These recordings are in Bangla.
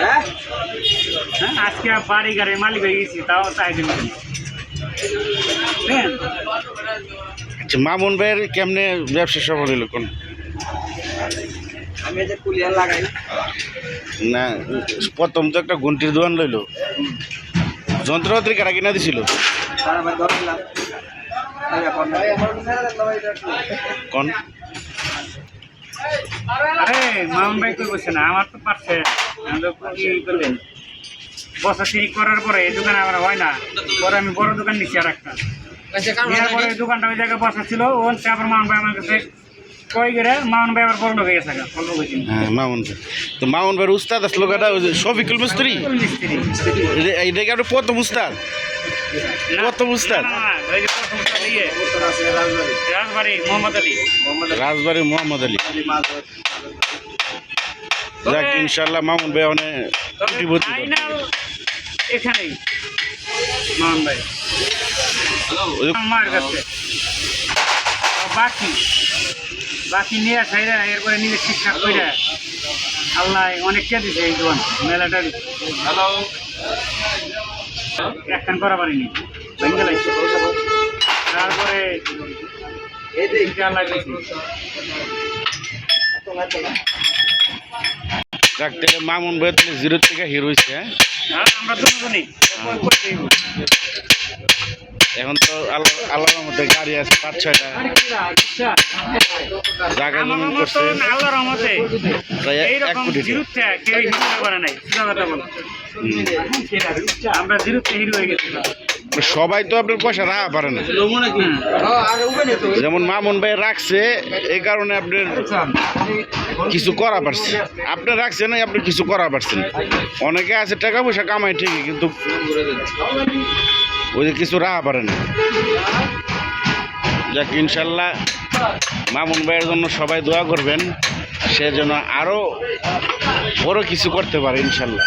হ্যাঁ আজকে বাড়ি গাড়ির মালিক হয়ে গেছি তাও চাই হ্যাঁ। আচ্ছা মামুন ভাইয়ের কেমনে ব্যবসা সফল হইল কোন? আমি যে কুলিয়ার লাগাই। না প্রথম তো একটা গুন্টির দোকান লইল যন্ত্রপাতি কারা কিনা দিছিল? কোন? আরে মামুন ভাই কই বসে না? আমার তো পারছে। আমি করলেন? বছর তিরিক করার পরে এই দোকানে আমার হয় না। পরে আমি বড় দোকান নিচ্ছি আর একটা পরে দোকানটা ওই জায়গায় বসা ছিল। মামুন ভাই আমার কাছে কই ভাই আবার হয়ে গেছে। হ্যাঁ তো মামুন ভাইয়ের উস্তাদ আসলো কাটা ওই যে শফিকুল মিস্ত্রি? এটা- এটা কি আপনার প্রথম উস্তাদ। প্রথম উস্তাদ। রাজবাড়ি মোহাম্মদ আলী। রাজবাড়ি মোহাম্মদ আলী। যাক ইনশাল্লাহ মামুন ভাই অনেক কোটিপতি এখানেই। ভাই। আমার কাছে। আর বাকি বাকি নিয়ে সাইরা এরপরে নিজে ঠিকঠাক করে আল্লাহ অনেক কে দিছে এই দোকান মেলাটা হ্যালো। একখান করা পারিনি। ভেঙে লাগছে তারপরে মামুন ভাই তাহলে জিরো থেকে হিরো হয়েছে হ্যাঁ? আমরা দুজনেই। এখন তো আল্লাহ আল্লাহর মধ্যে গাড়ি আছে পাঁচ ছয়টা। জায়গা জমিন করছে। আল্লাহর এক কোটি আমরা জিরুতে হিরো হয়ে গেছিলাম। সবাই তো আপনার পয়সা রাখা পারে না। যেমন মামুন ভাই রাখছে এই কারণে আপনার কিছু করা পারছে। আপনি রাখছেন না, আপনি কিছু করা পারছেন। অনেকে আছে টাকা পয়সা কামায় ঠিকই, কিন্তু ওই যে কিছু রাখা পারে না। যাক, ইনশাল্লাহ মামুন ভাইয়ের জন্য সবাই দোয়া করবেন, সে যেন আরও বড় কিছু করতে পারে, ইনশাল্লাহ।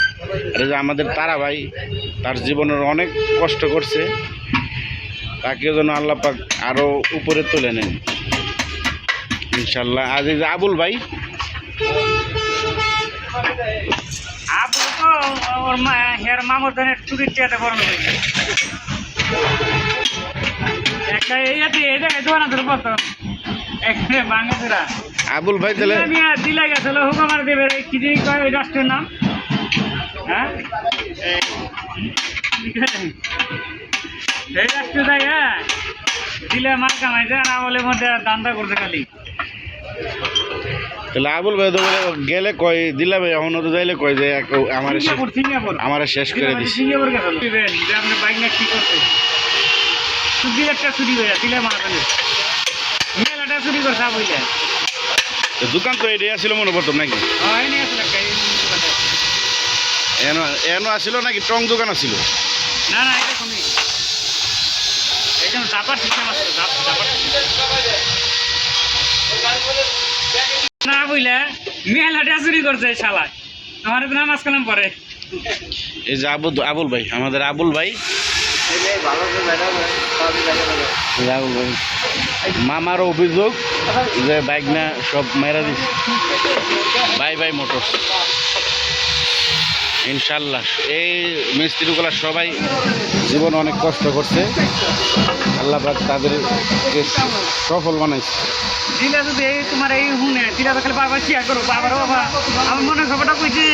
আর এই যে আমাদের তারা ভাই তার জীবনের অনেক কষ্ট করছে। তাকে যেন আল্লাহ পাক আরও উপরে তুলে নেন। ইনশাল্লাহ। আজ এই যে আবুল ভাই? তো ওর মা হের মামুর ধানের চুরির চেয়াতে বড় লোক একটা এই জায়গায় এখানে আবুল ভাই তাহলে দিলে গেছিল হুকুমার দেবের এই কি জিনিস রাষ্ট্রের নাম? হ্যাঁ? এই- রাষ্ট্র হ্যাঁ? দিলে মাল কামাইছে না বলে মধ্যে দান্দা করছে খালি। তাহলে আবুল ভাই তো বলে গেলে কয় দিলা ভাই এখনও তো যাইলে কয় যে আমার শেষ করে দিছি। আপনি বাইক না কি করছে। দিলে একটা চুরি দিলে মেলাটা চুরি করছে দোকান তো এটাই আসছিল মনে পড়তাম নাকি? হয় আসলে। এনো এনো আসছিল নাকি? টং দোকান আসছিল না না এটা তুমি এখানে দাপার সিস্টেম আছে দাপার না বুঝলে মেলাটা চুরি করছে শালা। আমার নামাজ কালাম পরে এই যে আবু আবুল ভাই আমাদের আবুল ভাই। আবুল মামার অভিযোগ যে বাইক না সব মেরা দিচ্ছে বাই বাই মোটরস। ইনশাল্লাহ। এই মিস্ত্রিগুলা সবাই জীবন অনেক কষ্ট করছে। আল্লাহ তাদের সফল বানাইছে। দিলা যদি এই তোমার এই হুনে, দিলে খালি বারবার শেয়ার করো বাবার বাবা, আমার মনে খবরটা কইছে।